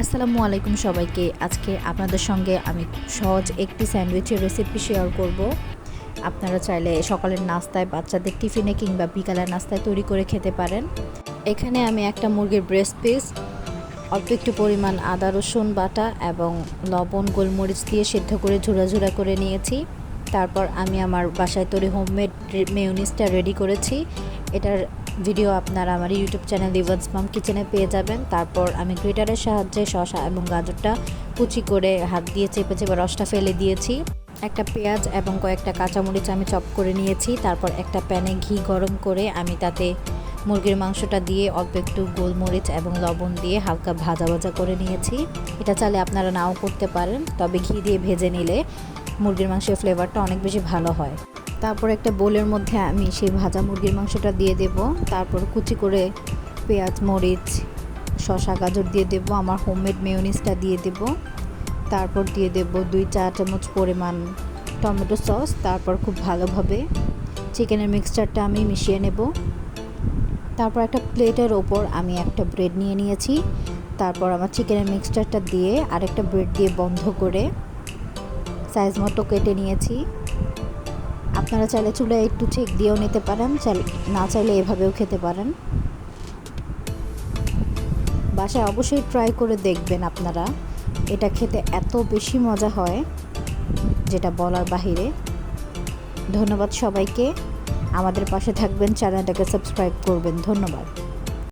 আসসালামু আলাইকুম সবাইকে। আজকে আপনাদের সঙ্গে আমি সহজ একটি স্যান্ডউইচের রেসিপি শেয়ার করব। আপনারা চাইলে সকালের নাস্তায় বাচ্চাদের টিফিনে কিংবা বিকালের নাস্তায় তৈরি করে খেতে পারেন। এখানে আমি একটা মুরগির ব্রেস্ট পিস অল্প একটু পরিমাণ আদা, রসুন বাটা এবং লবণ, গোলমরিচ দিয়ে সেদ্ধ করে ঝুরা ঝুরা করে নিয়েছি। তারপর আমি আমার বাসায় তৈরি হোমমেড মেয়নিজটা রেডি করেছি। এটার ভিডিও আপনারা আমার ইউটিউব চ্যানেল রিভার্স মাম কিচেনে পেয়ে যাবেন। তারপর আমি গ্রেটারের সাহায্যে শসা এবং গাজরটা কুচি করে হাত দিয়ে চেপে চেপে রসটা ফেলে দিয়েছি। একটা পেঁয়াজ এবং কয়েকটা কাঁচামরিচ আমি চপ করে নিয়েছি। তারপর একটা প্যানে ঘি গরম করে আমি তাতে মুরগির মাংসটা দিয়ে অল্প একটু গোলমরিচ এবং লবণ দিয়ে হালকা ভাজা ভাজা করে নিয়েছি। এটা চালে আপনারা নাও করতে পারেন, তবে ঘি দিয়ে ভেজে নিলে মুরগির মাংসের ফ্লেভারটা অনেক বেশি ভালো হয়। তারপর একটা বোলের মধ্যে আমি সেই ভাজা মুরগির মাংসটা দিয়ে দেব। তারপর কুচি করে পেঁয়াজ, মরিচ, শসা, গাজর দিয়ে দেব। আমার হোমমেড মেয়নিজটা দিয়ে দেব। তারপর দিয়ে দেব দুই চা চামচ পরিমাণ টমেটো সস। তারপর খুব ভালোভাবে চিকেনের মিক্সচারটা আমি মিশিয়ে নেব। তারপর একটা প্লেটের ওপর আমি একটা ব্রেড নিয়ে নিয়েছি। তারপর আমার চিকেনের মিক্সচারটা দিয়ে আরেকটা ব্রেড দিয়ে বন্ধ করে সাইজ মতো কেটে নিয়েছি। আপনারা চাইলে চুলে একটু চেক দিয়েও নিতে পারেন না চাইলে এভাবেও খেতে পারেন। বাসায় অবশ্যই ট্রাই করে দেখবেন আপনারা, এটা খেতে এত বেশি মজা হয়, যেটা বলার বাহিরে। ধন্যবাদ সবাইকে, আমাদের পাশে থাকবেন, চ্যানেলটাকে সাবস্ক্রাইব করবেন, ধন্যবাদ।